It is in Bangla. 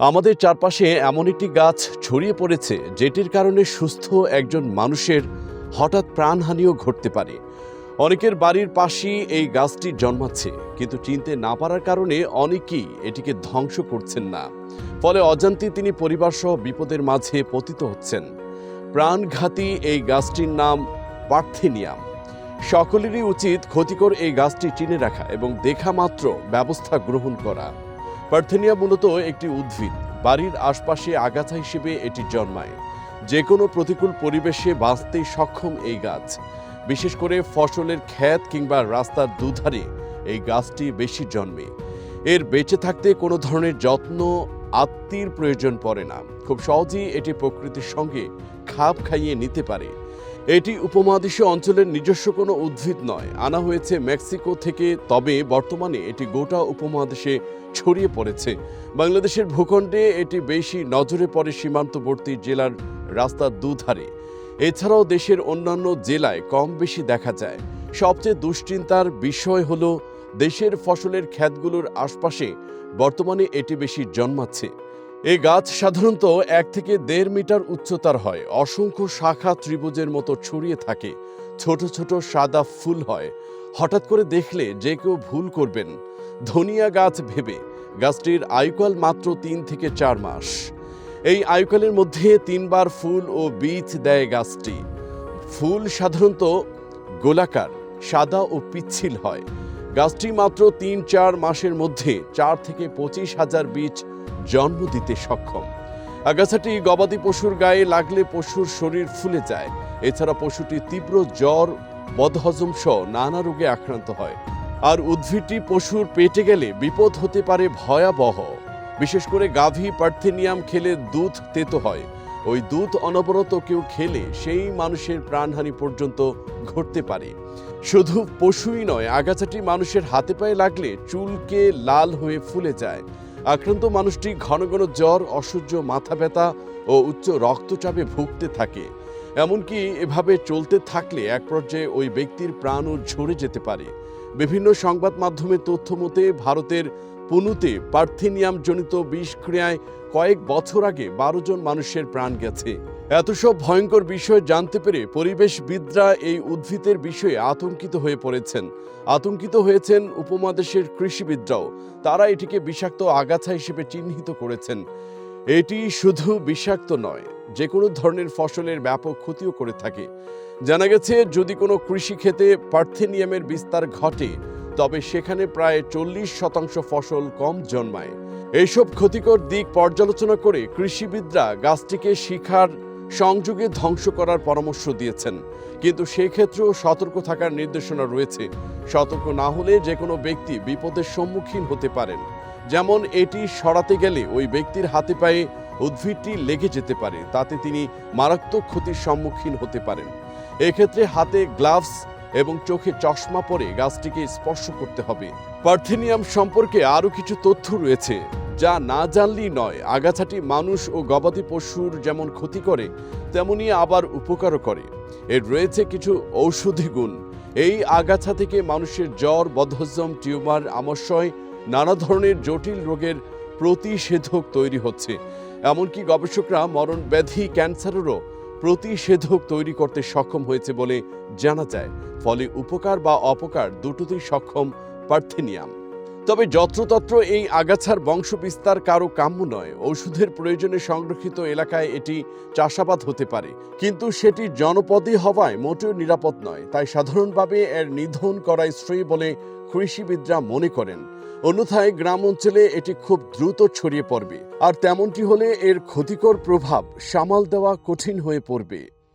আমাদের চারপাশে এমন একটি গাছ ছড়িয়ে পড়েছে, যেটির কারণে সুস্থ একজন মানুষের হঠাৎ প্রাণহানিও ঘটতে পারে। অনেকের বাড়ির পাশেই এই গাছটি জন্মাচ্ছে, কিন্তু চিনতে না পারার কারণে অনেকেই এটিকে ধ্বংস করছেন না। ফলে অজান্তে তিনি পরিবারসহ বিপদের মাঝে পতিত হচ্ছেন। প্রাণঘাতী এই গাছটির নাম পার্থেনিয়াম। সকলেরই উচিত ক্ষতিকর এই গাছটি চিনে রাখা এবং দেখা মাত্র ব্যবস্থা গ্রহণ করা। পার্থেনিয়া মূলত একটি উদ্ভিদ। বাড়ির আশপাশে আগাছা হিসেবে এটি জন্মায়। যে কোনো প্রতিকূল পরিবেশে বাঁচতে সক্ষম এই গাছ। বিশেষ করে ফসলের ক্ষেত কিংবা রাস্তার দুধারে এই গাছটি বেশি জন্মে। এর বেঁচে থাকতে কোনো ধরনের যত্ন আত্মীর প্রয়োজন পড়ে না। খুব সহজেই এটি প্রকৃতির সঙ্গে খাপ খাইয়ে নিতে পারে। এটি উপমহাদেশীয় অঞ্চলের নিজস্ব কোনো উদ্ভিদ নয়। আনা হয়েছে মেক্সিকো থেকে, তবে বর্তমানে এটি গোটা উপমহাদেশে ছড়িয়ে পড়েছে। বাংলাদেশের ভূখণ্ডে এটি বেশি নজরে পড়ে সীমান্তবর্তী জেলার রাস্তার দুধারে। এছাড়াও দেশের অন্যান্য জেলায় কম বেশি দেখা যায়। সবচেয়ে দুশ্চিন্তার বিষয় হল, দেশের ফসলের ক্ষেতগুলোর আশপাশে বর্তমানে এটি বেশি জন্মাচ্ছে। এই গাছ সাধারণত এক থেকে দেড় মিটার উচ্চতার হয়। অসংখ্য শাখা ত্রিভুজের মতো ছড়িয়ে থাকে। ছোট ছোট সাদা ফুল হয়। হঠাৎ করে দেখলে যে কেউ ভুল করবেন। ধনিয়া গাছ ভেবে। গাছটির আয়ুকাল মাত্র তিন থেকে চার মাস। এই আয়ুকালের মধ্যে তিনবার ফুল ও বীজ দেয় গাছটি। ফুল সাধারণত গোলাকার, সাদা ও পিচ্ছিল হয়। গাছটি মাত্র তিন, চার মাসের মধ্যে চার থেকে পঁচিশ হাজার বীজ জন্ম দিতে সক্ষম। আগাছাটি গবাদি পশুর গায়ে লাগলে পশুর শরীর ফুলে যায়। এছাড়া পশুটি তীব্র জ্বর বদহজম সহ নানা রোগে আক্রান্ত হয়। আর উদ্ভিদটি পশুর পেটে গেলে বিপদ হতে পারে ভয়াবহ। বিশেষ করে গাভী পার্থেনিয়াম খেলে দুধ তেতো হয়। ওই দুধ অনবরত কেউ খেলে সেই মানুষের প্রাণহানি পর্যন্ত ঘটতে পারে। শুধু পশুই নয়, আগাছাটি মানুষের হাতে পায়ে লাগলে চুলকে লাল হয়ে ফুলে যায়। আক্রান্ত মানুষটি ঘন ঘন জ্বর, অসহ্য মাথা ব্যথা ও উচ্চ রক্তচাপে ভুগতে থাকে। এমনকি এভাবে চলতে থাকলে এক পর্যায়ে ওই ব্যক্তির প্রাণও ঝরে যেতে পারে। বিভিন্ন সংবাদ মাধ্যমে তথ্য মতে, ভারতের পুনুতে পার্থিনিয়াম জনিত বিষক্রিয়ায় কয়েক বছর আগে বারো জন মানুষের প্রাণ গেছে। এত সব ভয়ঙ্কর বিষয় জানতে পেরে পরিবেশবিদরা এই উদ্ভিদের বিষয়ে আতঙ্কিত হয়ে পড়েছেন। আতঙ্কিত হয়েছেন উপমহাদেশের কৃষিবিদরাও। তারা এটিকে বিষাক্ত আগাছা হিসেবে চিহ্নিত করেছেন। এটি শুধু বিষাক্ত নয় যে কোনো ধরনের ফসলের ব্যাপক ক্ষতিও করে থাকে। জানা গেছে, যদি কোনো কৃষিক্ষেত্রে পার্থেনিয়ামের বিস্তার ঘটে, তবে সেখানে প্রায় চল্লিশ শতাংশ ফসল কম জন্মায়। এইসব ক্ষতিকর দিক পর্যালোচনা করে কৃষিবিদরা গাছটিকে শিখার সংযোগে ধ্বংস করার পরামর্শ দিয়েছেন। কিন্তু সেক্ষেত্রেও সতর্ক থাকার নির্দেশনা রয়েছে। সতর্ক না হলে যে কোনো ব্যক্তি বিপদের সম্মুখীন হতে পারেন। যেমন এটি সরাতে গেলে ওই ব্যক্তির হাতে পায়ে উদ্ভিদটি লেগে যেতে পারে, তাতে তিনি মারাত্মক ক্ষতির সম্মুখীন হতে পারেন। এক্ষেত্রে হাতে গ্লাভস এবং চোখে চশমা পরে গাছটিকে স্পর্শ করতে হবে। পার্থেনিয়াম সম্পর্কে আরও কিছু তথ্য রয়েছে। যা না জানলেই নয়। আগাছাটি মানুষ ও গবাদি পশুর যেমন ক্ষতি করে, তেমনি আবার উপকারও করে। এর রয়েছে কিছু ঔষধি গুণ। এই আগাছা থেকে মানুষের জ্বর, বদহজম, টিউমার আমাশয় নানা ধরনের জটিল রোগের প্রতিষেধক তৈরি হচ্ছে। এমনকি গবেষকরা মরণ ব্যাধি ক্যান্সারেরও প্রতিষেধক তৈরি করতে সক্ষম হয়েছে বলে জানা যায়। ফলে উপকার বা অপকার দুটোতেই সক্ষম পার্থেনিয়াম। তবে যত্রতত্র এই আগাছার বংশ বিস্তার কারও কাম্য নয়। ঔষধের প্রয়োজনে সংরক্ষিত এলাকায় এটি চাষাবাদ হতে পারে। কিন্তু সেটি জনপদে হওয়ায় মোটেও নিরাপদ নয়। তাই সাধারণভাবে এর নিধন করাই শ্রেয় বলে কৃষিবিদরা মনে করেন। অন্যথায় গ্রাম অঞ্চলে এটি খুব দ্রুত ছড়িয়ে পড়বে। আর তেমনটি হলে এর ক্ষতিকর প্রভাব সামাল দেওয়া কঠিন হয়ে পড়বে।